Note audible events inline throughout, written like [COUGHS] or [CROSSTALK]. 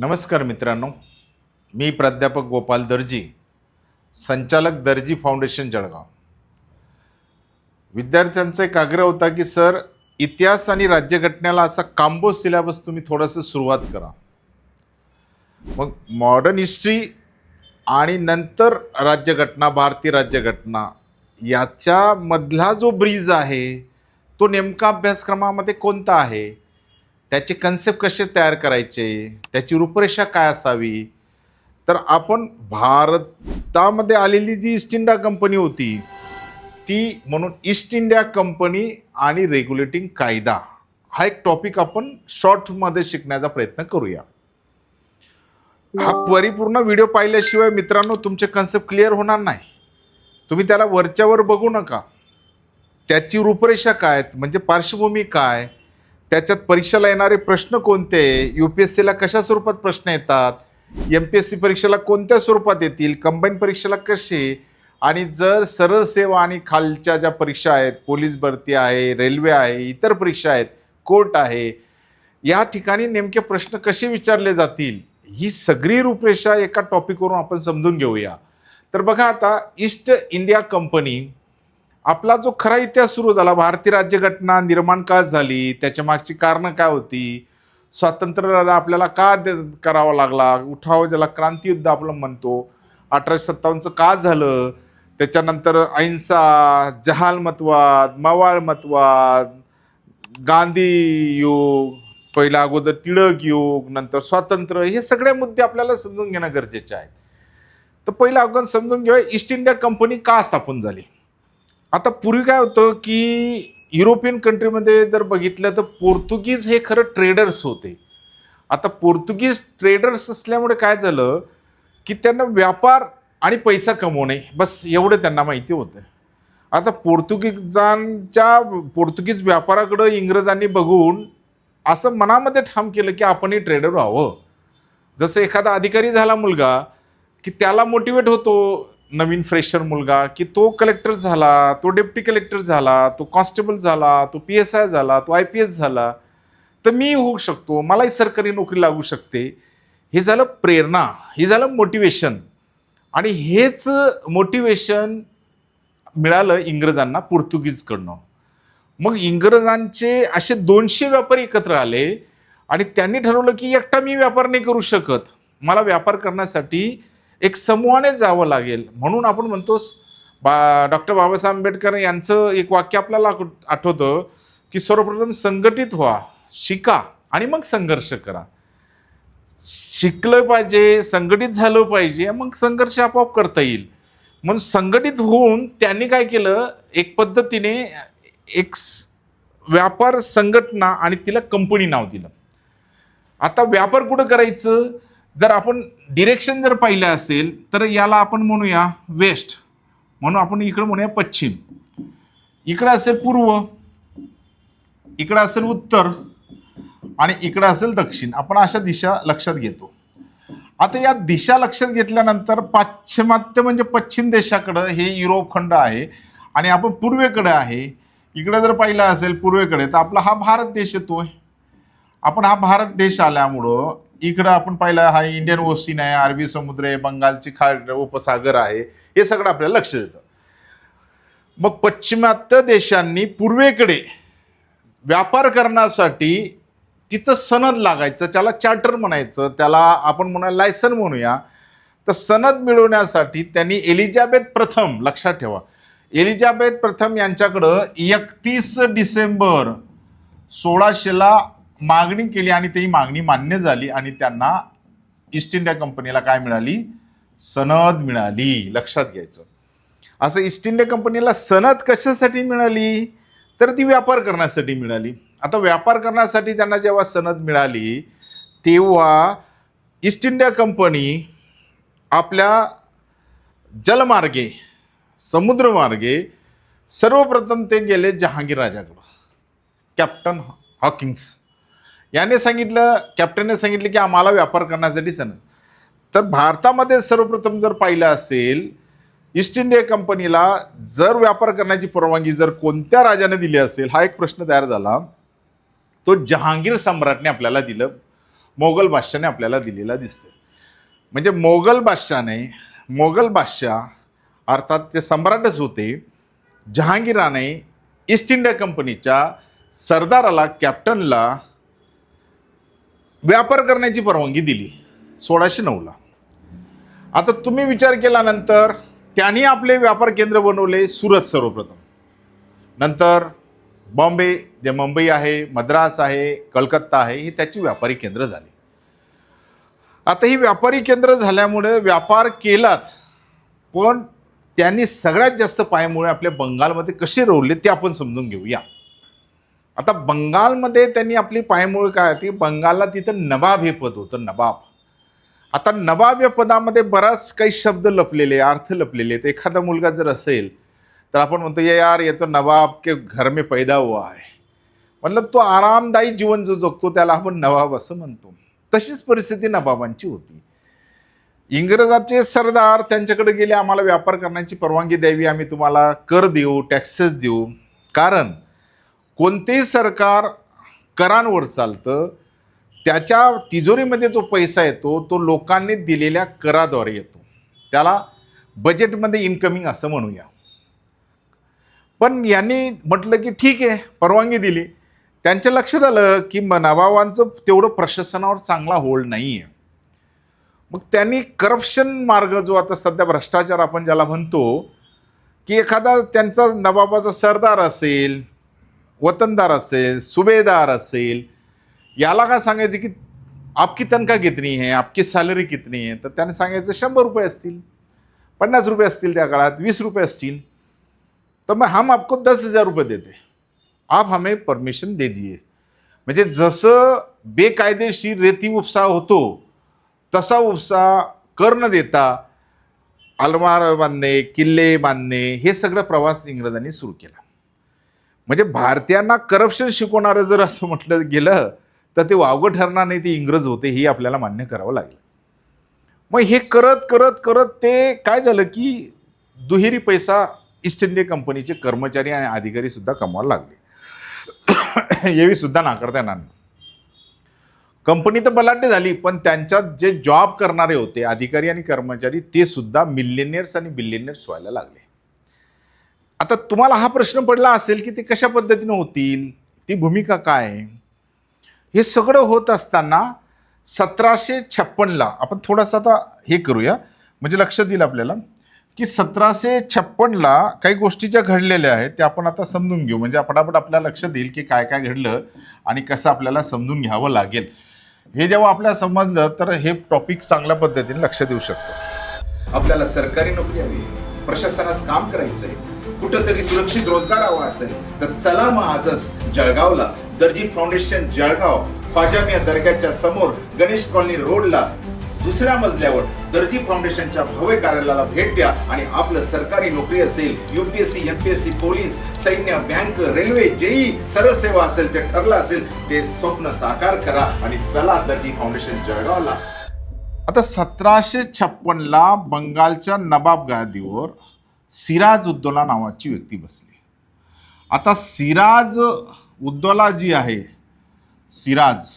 नमस्कार मित्रांनो मी प्राध्यापक गोपाल दर्जी संचालक दर्जी फाउंडेशन जळगाव. विद्यार्थ्यांचा एक आग्रह होता की सर इतिहास आणि राज्यघटनेला असा कांबो सिलेबस तुम्ही थोडंसं सुरुवात करा. मग मॉडर्न हिस्ट्री आणि नंतर राज्यघटना भारतीय राज्यघटना याच्यामधला जो ब्रिज आहे तो नेमका अभ्यासक्रमामध्ये कोणता आहे? त्याचे कन्सेप्ट कसे तयार करायचे? त्याची रूपरेषा काय असावी? तर आपण भारतामध्ये आलेली जी ईस्ट इंडिया कंपनी होती ती म्हणून ईस्ट इंडिया कंपनी आणि रेग्युलेटिंग कायदा हा एक टॉपिक आपण शॉर्टमध्ये शिकण्याचा प्रयत्न करूया. हा परिपूर्ण व्हिडिओ पाहिल्याशिवाय मित्रांनो तुमचे कन्सेप्ट क्लिअर होणार नाही. तुम्ही त्याला वरच्यावर बघू नका. त्याची रूपरेषा काय म्हणजे पार्श्वभूमी काय? त्याच्यात परीक्षेला येणारे प्रश्न कोणते? यू पी एस सीला कशा स्वरूपात प्रश्न येतात? एम पी एस सी परीक्षेला कोणत्या स्वरूपात येतील? कंबाईन परीक्षेला कसे? आणि जर सरळ सेवा आणि खालच्या ज्या परीक्षा आहेत पोलीस भरती आहे रेल्वे आहे इतर परीक्षा आहेत कोर्ट आहे या ठिकाणी नेमके प्रश्न कसे विचारले जातील? ही सगळी रूपरेषा एका टॉपिकवरून आपण समजून घेऊया. तर बघा आता ईस्ट इंडिया कंपनी आपला जो खरा इतिहास सुरू झाला भारतीय राज्यघटना निर्माण का झाली? त्याच्या मागची कारणं काय होती? स्वातंत्र्य आपल्याला का करावा लागला? उठाव ज्याला क्रांतीयुद्ध आपण म्हणतो. अठराशे सत्तावन्नचं का झालं? त्याच्यानंतर अहिंसा जहालमतवाद मवाळमतवाद गांधी युग पहिला अगोदर टिळक युग नंतर स्वातंत्र्य हे सगळे मुद्दे आपल्याला समजून घेणं गरजेचे आहे तर पहिलं आपण समजून घेऊया ईस्ट इंडिया कंपनी का स्थापन झाली? आता पूर्वी काय होतं की युरोपियन कंट्रीमध्ये जर बघितलं तर पोर्तुगीज हे खरं ट्रेडर्स होते. आता पोर्तुगीज ट्रेडर्स असल्यामुळे काय झालं की त्यांना व्यापार आणि पैसा कमवणे बस एवढं त्यांना माहिती होतं. आता पोर्तुगीजांच्या पोर्तुगीज व्यापाराकडं इंग्रजांनी बघून असं मनामध्ये ठाम केलं की आपणही ट्रेडर व्हावं. जसं एखादा अधिकारी झाला मुलगा की त्याला मोटिवेट होतो नवीन फ्रेशर मुलगा की तो कलेक्टर झाला तो डेप्टी कलेक्टर झाला तो कॉन्स्टेबल झाला तो पी एस आय झाला तो आय पी एस झाला. तर मी होऊ शकतो मलाही सरकारी नोकरी लागू शकते. हे झालं प्रेरणा हे झालं मोटिवेशन आणि हेच मोटिवेशन मिळालं इंग्रजांना पोर्तुगीजकडनं. मग इंग्रजांचे असे दोनशे व्यापारी एकत्र आले आणि त्यांनी ठरवलं की एकटा मी व्यापार नाही करू शकत. मला व्यापार करण्यासाठी एक समूहाने जावं लागेल. म्हणून आपण म्हणतो बा डॉक्टर बाबासाहेब आंबेडकर यांचं एक वाक्य आपल्याला आठवतं की सर्वप्रथम संघटित व्हा शिका आणि मग संघर्ष करा. शिकलं पाहिजे संघटित झालं पाहिजे मग संघर्ष आपोआप करता येईल. म्हणून संघटित होऊन त्यांनी काय केलं? एक पद्धतीने एक व्यापार संघटना आणि तिला कंपनी नाव दिलं. आता व्यापार कुठं करायचं? जर आपण डिरेक्शन जर पाहिलं असेल तर याला आपण म्हणूया वेस्ट म्हणून आपण इकडं म्हणूया पश्चिम. इकडं असेल पूर्व इकडं असेल उत्तर आणि इकडं असेल दक्षिण. आपण अशा दिशा लक्षात घेतो. आता या दिशा लक्षात घेतल्यानंतर पाश्चिमात्य म्हणजे पश्चिम देशाकडं हे युरोप खंड आहे आणि आपण पूर्वेकडे आहे. इकडं जर पाहिलं असेल पूर्वेकडे तर आपला हा भारत देश येतोय. आपण हा भारत देश आल्यामुळं इकडं आपण पाहिलं हा इंडियन ओशिन आहे अरबी समुद्र आहे बंगालची खाड उपसागर आहे हे सगळं आपल्याला लक्ष देतं. मग पश्चिमात्य देशांनी पूर्वेकडे व्यापार करण्यासाठी तिथं सनद लागायचं त्याला चार्टर म्हणायचं त्याला आपण म्हणा लायसन म्हणूया. तर सनद मिळवण्यासाठी त्यांनी एलिझाबेथ प्रथम लक्षात ठेवा. एलिझाबेथ प्रथम यांच्याकडं एकतीस डिसेंबर सोळाशेला मागणी केली आणि ती मागणी मान्य झाली आणि त्यांना ईस्ट इंडिया कंपनीला काय मिळाली? सनद मिळाली. लक्षात घ्यायचं. असं ईस्ट इंडिया कंपनीला सनद कशासाठी मिळाली? तर ती व्यापार करण्यासाठी मिळाली. आता व्यापार करण्यासाठी त्यांना जेव्हा सनद मिळाली तेव्हा ईस्ट इंडिया कंपनी आपल्या जलमार्गे समुद्रमार्गे सर्वप्रथम ते गेले जहांगीर राजाकडं कॅप्टन हॉकिंग्स याने सांगितलं कॅप्टनने सांगितलं की आम्हाला व्यापार करण्यासाठी सण. तर भारतामध्ये सर्वप्रथम जर पाहिलं असेल ईस्ट इंडिया कंपनीला जर व्यापार करण्याची परवानगी जर कोणत्या राजाने दिली असेल हा एक प्रश्न तयार झाला. तो जहांगीर सम्राटने आपल्याला दिलं मोगल बादशाने आपल्याला दिलेला दिसतो म्हणजे मोगल बादशाने मोगल बादशाह अर्थात ते सम्राटच होते जहांगीराने ईस्ट इंडिया कंपनीच्या सरदाराला कॅप्टनला व्यापार करण्याची परवानगी दिली. सोळाशे नऊला आता तुम्ही विचार केल्यानंतर त्यांनी आपले व्यापार केंद्र बनवले सुरत सर्वप्रथम. नंतर बॉम्बे जे मुंबई आहे मद्रास आहे कलकत्ता आहे ही त्याची व्यापारी केंद्र झाली. आता ही व्यापारी केंद्र झाल्यामुळे व्यापार केलात पण त्यांनी सगळ्यात जास्त पायामुळे आपल्या बंगालमध्ये कसे रोवले ते आपण समजून घेऊया. आता बंगालमध्ये त्यांनी आपली पायमूळ काय होती बंगालला तिथं नवाब हे पद होतं नवाब. आता नवाब या पदामध्ये बराच काही शब्द लपलेले अर्थ लपलेले आहेत. एखादा मुलगा जर असेल तर आपण म्हणतो ये यार ये तो नवाब के घर में पैदा हुआ आहे मतलब तो आरामदायी जीवन जो जगतो त्याला आपण नवाब असं म्हणतो. तशीच परिस्थिती नवाबांची होती. इंग्रजाचे सरदार त्यांच्याकडे गेले आम्हाला व्यापार करण्याची परवानगी द्यावी आम्ही तुम्हाला कर देऊ टॅक्सेस देऊ. कारण कोणतेही सरकार करांवर चालतं त्याच्या तिजोरीमध्ये जो पैसा येतो तो लोकांनी दिलेल्या कराद्वारे येतो. त्याला बजेटमध्ये इन्कमिंग असं म्हणूया. पण यांनी म्हटलं की ठीक आहे परवानगी दिली. त्यांच्या लक्षात आलं की म- नवाबांचं तेवढं प्रशासनावर चांगला होल्ड नाही आहे मग त्यांनी करप्शन मार्ग जो आता सध्या भ्रष्टाचार आपण ज्याला म्हणतो की एखादा त्यांचा नवाबाचा सरदार असेल वतनदार असेल सुभेदार असेल याला काय सांगायचं की आपकी तनखा कितनी आहे आपकी सॅलरी कितनी आहे तर त्याने सांगायचं शंभर रुपये असतील पन्नास रुपये असतील त्या काळात वीस रुपये असतील. तर मग हम आपको दस हजार रुपये देते. आप हमें परमिशन दे दिए म्हणजे जसं बेकायदेशीर रेती उपसा होतो तसा उपसा कर न देता अलमार बांधणे किल्ले बांधणे हे सगळं प्रवास इंग्रजांनी सुरू केला. म्हणजे भारतीयांना करप्शन शिकवणारं जर असं म्हटलं गेलं तर ते वावगं ठरणार नाही ते इंग्रज होते ही आपल्याला मान्य करावं लागेल. मग हे करत करत करत ते काय झालं की दुहेरी पैसा ईस्ट इंडिया कंपनीचे कर्मचारी आणि अधिकारी सुद्धा कमवायला लागले. [COUGHS] यावी सुद्धा नाकारता येणार नाही. कंपनी तर बलाढ्य झाली पण त्यांच्यात जे जॉब करणारे होते अधिकारी आणि कर्मचारी ते सुद्धा मिलिनियर्स आणि बिलिनियर्स व्हायला लागले. आता तुम्हाला हा प्रश्न पडला असेल की ते कशा पद्धतीनं होतील? ती भूमिका काय आहे? हे सगळं होत असताना सतराशे छप्पनला आपण थोडंसं आता हे करूया. म्हणजे लक्ष देईल आपल्याला की सतराशे छप्पनला काही गोष्टी ज्या घडलेल्या आहेत त्या आपण आता समजून घेऊ. म्हणजे पटापट आपल्याला लक्षात येईल की काय काय घडलं आणि कसं आपल्याला समजून घ्यावं लागेल. हे जेव्हा आपल्याला समजलं तर हे टॉपिक चांगल्या पद्धतीने लक्ष देऊ शकतो. आपल्याला सरकारी नोकरी हवी प्रशासनास काम आहे कुठंतरी सुरक्षित रोजगार हवा असेल तर चला मग आजच जळगावला दर्जी फाउंडेशन जळगाव फाजामिया दर्ग्याच्या समोर गणेश कॉलनी रोडला दुसऱ्या मजल्यावर दर्जी फाउंडेशनच्या भव्य कार्यालयाला भेट द्या आणि आपलं सरकारी नोकरी असेल युपीएससी एमपीएससी पोलीस सैन्य बँक रेल्वे जेई सरळ सेवा असेल ते ठरलं असेल ते स्वप्न साकार करा आणि चला दर्जी फाउंडेशन जळगावला. आता सतराशे छप्पनला बंगालच्या नवाब गादीवर सिराज उद्दौला नावाची व्यक्ती बसली. आता सिराज उद्दोला जी आहे सिराज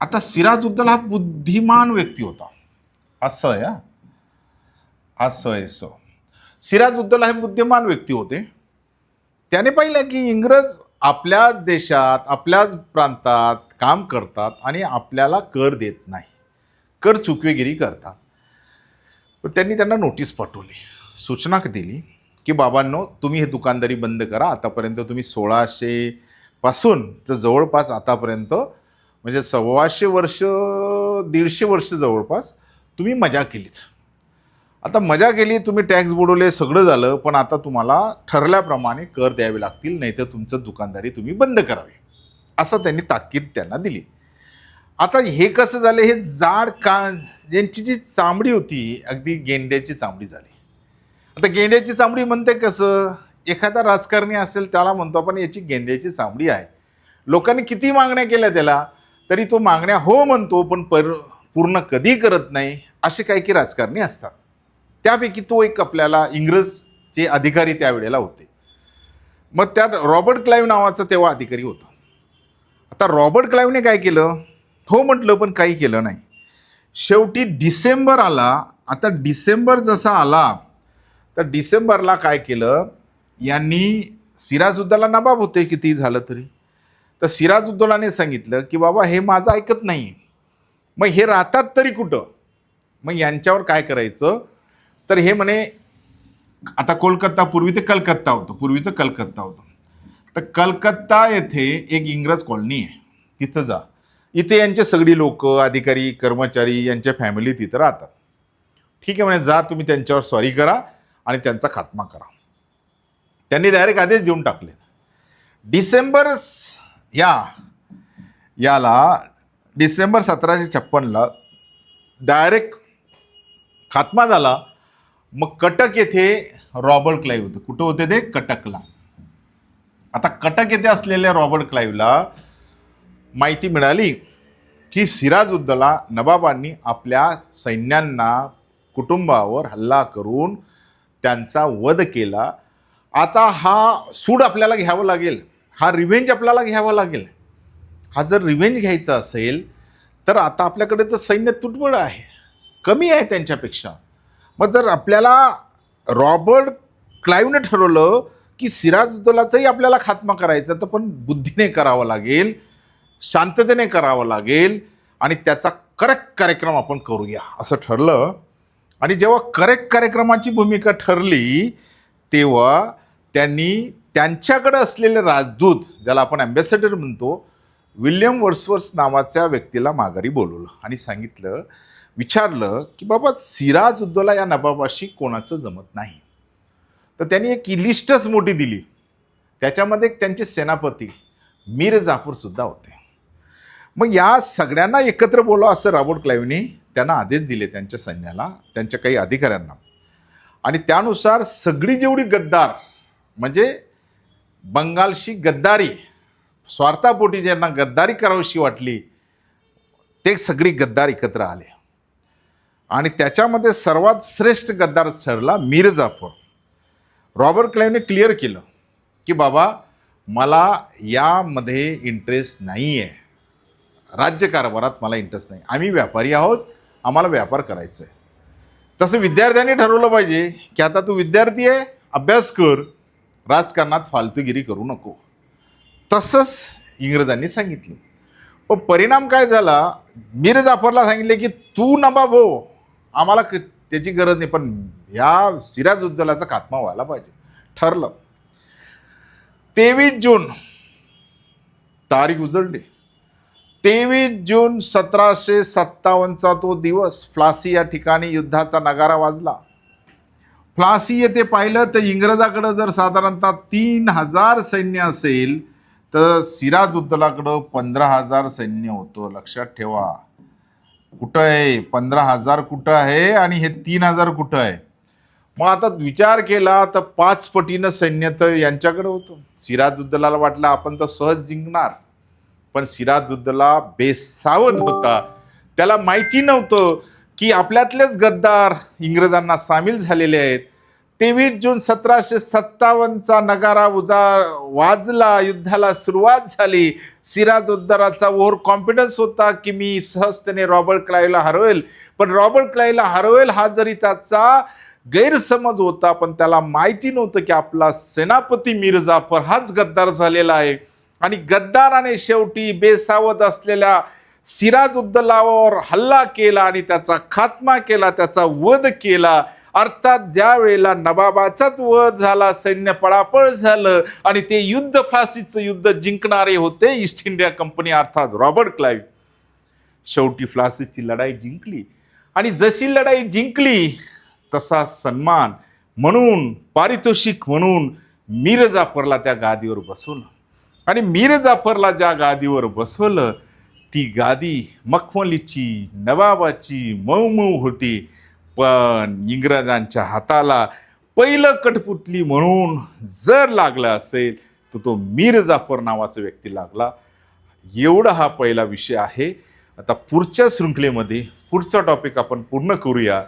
आता सिराज उद्दोला हा बुद्धिमान व्यक्ती होता. असं आहे असं आहे सिराज उद्दोला हे बुद्धिमान व्यक्ती होते. त्याने पाहिलं की इंग्रज आपल्या देशात आपल्याच प्रांतात काम करतात आणि आपल्याला कर देत नाही. कर चुकवेगिरी करतात. तर त्यांनी त्यांना नोटीस पाठवली. सूचना दिली की बाबांनो तुम्ही हे दुकानदारी बंद करा. आतापर्यंत तुम्ही सोळाशे पासून तर जवळपास आतापर्यंत म्हणजे सव्वाशे वर्ष दीडशे वर्ष जवळपास तुम्ही मजा केलीत. आता मजा केली तुम्ही टॅक्स बुडवले सगळं झालं पण आता तुम्हाला ठरल्याप्रमाणे कर द्यावे लागतील नाही तर तुमचं दुकानदारी तुम्ही बंद करावी. असं त्यांनी ताकीद त्यांना दिली. आता हे कसं झालं हे जाड का यांची जी चामडी होती अगदी गेंड्याची चामडी झाली. आता गेंड्याची चामडी म्हणते कसं एखादा राजकारणी असेल त्याला म्हणतो आपण याची गेंड्याची चामडी आहे. लोकांनी किती मागण्या केल्या त्याला तरी तो मागण्या हो म्हणतो पण पर पूर्ण कधी करत नाही असे काही की राजकारणी असतात. त्यापैकी तो एक आपल्याला इंग्रजचे अधिकारी त्यावेळेला होते. मग त्यात रॉबर्ट क्लाईव्ह नावाचा तेव्हा अधिकारी होता. आता रॉबर्ट क्लाईव्हने काय केलं हो म्हटलं पण काही केलं नाही. शेवटी डिसेंबर आला. आता डिसेंबर जसा आला तर डिसेंबरला काय केलं? यांनी सिराजुद्दौला नबाब होते किती झालं तरी. तर सिराजुद्दौलाने सांगितलं की बाबा हे माझं ऐकत नाही. मग हे राहतात तरी कुठं? मग यांच्यावर काय करायचं? तर हे म्हणे आता कोलकाता पूर्वी ते कलकत्ता होतं. पूर्वीचं कलकत्ता होतं. तर कलकत्ता येथे एक इंग्रज कॉलनी आहे. तिथं जा. इथे यांचे सगळी लोक अधिकारी कर्मचारी यांच्या फॅमिली तिथं राहतात. ठीक आहे म्हणे जा तुम्ही त्यांच्यावर सॉरी करा आणि त्यांचा खात्मा करा. त्यांनी डायरेक्ट आदेश देऊन टाकले. डिसेंबर या याला डिसेंबर सतराशे छप्पनला डायरेक्ट खात्मा झाला. मग कटक येथे रॉबर्ट क्लाईव्ह होते. कुठं होते ते? कटकला. आता कटक येथे असलेल्या रॉबर्ट क्लाईव्हला माहिती मिळाली की सिराजुद्दला नवाबांनी आपल्या सैन्यांना कुटुंबावर हल्ला करून त्यांचा वध केला. आता हा सूड आपल्याला घ्यावं लागेल. हा रिव्हेंज आपल्याला घ्यावा लागेल. हा जर रिव्हेंज घ्यायचा असेल तर आता आपल्याकडे तर सैन्य तुटबळ आहे. कमी आहे त्यांच्यापेक्षा. मग जर आपल्याला रॉबर्ट क्लाईव्हनं ठरवलं की सिराजुद्दौलाचाही आपल्याला खात्मा करायचा तर पण बुद्धीने करावं लागेल. शांततेने करावं लागेल आणि त्याचा करेक्ट कार्यक्रम आपण करूया असं ठरलं. आणि जेव्हा करेक्ट कार्यक्रमाची भूमिका ठरली तेव्हा त्यांनी त्यांच्याकडे असलेले राजदूत ज्याला आपण ॲम्बॅसेडर म्हणतो विल्यम वर्सवर्स नावाच्या व्यक्तीला माघारी बोलवलं आणि सांगितलं विचारलं की बाबा सिराज उद्दोला या नबाबाशी कोणाचं जमत नाही? तर त्यांनी एक लिस्टच मोठी दिली. त्याच्यामध्ये एक त्यांचे सेनापती मीर जाफरसुद्धा होते. मग या सगळ्यांना एकत्र बोलावं असं रॉबर्ट क्लाईव्हने त्यांना आदेश दिले त्यांच्या सैन्याला त्यांच्या काही अधिकाऱ्यांना. आणि त्यानुसार सगळी जेवढी गद्दार म्हणजे बंगालशी गद्दारी स्वार्थापोटी ज्यांना गद्दारी करावीशी वाटली ते सगळी गद्दार एकत्र आले. आणि त्याच्यामध्ये सर्वात श्रेष्ठ गद्दार ठरला मीर जाफर. रॉबर्ट क्लाईव्हने क्लिअर केलं की बाबा मला यामध्ये इंटरेस्ट नाही आहे राज्यकारभारात मला इंटरेस्ट नाही. आम्ही व्यापारी आहोत आम्हाला व्यापार करायचा आहे. तसं विद्यार्थ्यांनी ठरवलं पाहिजे की आता तू विद्यार्थी आहे अभ्यास कर राजकारणात फालतूगिरी करू नको. तसंच इंग्रजांनी सांगितलं. पण परिणाम काय झाला? मीर जाफरला सांगितले की तू नबाब हो आम्हाला क- त्याची गरज नाही पण ह्या सिराजुद्दौलाचा खात्मा व्हायला पाहिजे. ठरलं. तेवीस जून तारीख उजळली. तेवीस जून सतराशे सत्तावन्नचा तो दिवस फ्लासी या ठिकाणी युद्धाचा नगारा वाजला. फ्लासी येथे पाहिलं तर इंग्रजाकडं जर साधारणतः तीन हजार सैन्य असेल तर सिराजुद्दौलाकडं पंधरा हजार सैन्य होतं. लक्षात ठेवा. कुठं आहे? पंधरा हजार कुठं आहे आणि हे तीन हजार कुठं आहे? मग आता विचार केला तर पाच पटीनं सैन्य तर यांच्याकडे होतं. सिराजुद्दौलाला वाटलं आपण तर सहज जिंकणार. पण सिराजुद्दला बेसावध होता. त्याला माहिती नव्हतं की आपल्यातलेच गद्दार इंग्रजांना सामील झालेले आहेत. तेवीस जून सतराशे सत्तावन्नचा नगारा उजा वाजला. युद्धाला सुरुवात झाली. सिराजुद्दौलाचा ओव्हर कॉन्फिडन्स होता की मी सहजतेने रॉबर्ट क्लाईला हरवेल. पण रॉबर्ट क्लाईला हरवेल हा जरी त्याचा गैरसमज होता पण त्याला माहिती नव्हतं की आपला सेनापती मिर्जाफर हाच गद्दार झालेला आहे. आणि गद्दाराने शेवटी बेसावध असलेल्या सिराजुद्दौलावर हल्ला केला आणि त्याचा खात्मा केला त्याचा वध केला. अर्थात ज्या वेळेला नवाबाचाच वध झाला सैन्य पळापळ झालं आणि ते युद्ध फाशीचं युद्ध जिंकणारे होते ईस्ट इंडिया कंपनी अर्थात रॉबर्ट क्लाईव्ह शेवटी फ्लासीची लढाई जिंकली. आणि जशी लढाई जिंकली तसा सन्मान म्हणून पारितोषिक म्हणून मिरजाफरला त्या गादीवर बसवलं. आणि मीर जाफरला ज्या गादीवर बसवलं ती गादी मखमलीची नवाबाची मऊ मऊ होती. पण इंग्रजांच्या हाताला पहिलं कटपुतली म्हणून जर लागला असेल तर तो मीर जाफर नावाचा व्यक्ती लागला. एवढा हा पहिला विषय आहे. आता पुढच्या शृंखलेमध्ये पुढचा टॉपिक आपण पूर्ण करूया.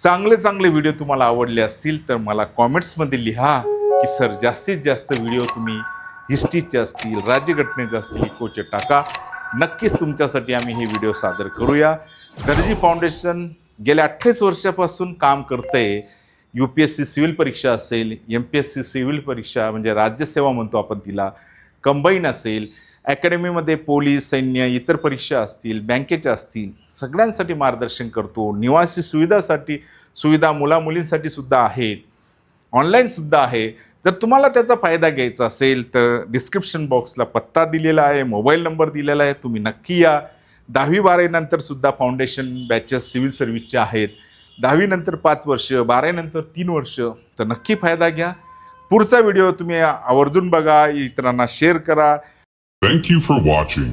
चांगले चांगले व्हिडिओ तुम्हाला आवडले असतील तर मला कॉमेंट्समध्ये लिहा की सर जास्तीत जास्त व्हिडिओ तुम्ही हिस्ट्रीचे असतील राज्यघटनेचे असतील इकोचे टाका. नक्कीच तुमच्यासाठी आम्ही हे व्हिडिओ सादर करूया. दर्जी फाउंडेशन गेल्या अठ्ठावीस वर्षापासून काम करतंय. U P S C civil परीक्षा असेल M P S C civil परीक्षा म्हणजे राज्यसेवा म्हणतो आपण तिला कंबाईन असेल अकॅडमीमध्ये पोलीस सैन्य इतर परीक्षा असतील बँकेच्या असतील सगळ्यांसाठी मार्गदर्शन करतो. निवासी सुविधासाठी सुविधा मुलामुलींसाठी सुद्धा आहेत. ऑनलाईनसुद्धा आहे. जर तुम्हाला त्याचा फायदा घ्यायचा असेल तर डिस्क्रिप्शन बॉक्सला पत्ता दिलेला आहे मोबाईल नंबर दिलेला आहे तुम्ही नक्की या. दहावी बारावीनंतर सुद्धा फाउंडेशन बॅचेस सिव्हिल सर्व्हिसच्या आहेत. दहावीनंतर पाच वर्ष बारावीनंतर तीन वर्ष तर नक्की फायदा घ्या. पुढचा व्हिडिओ तुम्ही आवर्जून बघा इतरांना शेअर करा. Thank you for watching.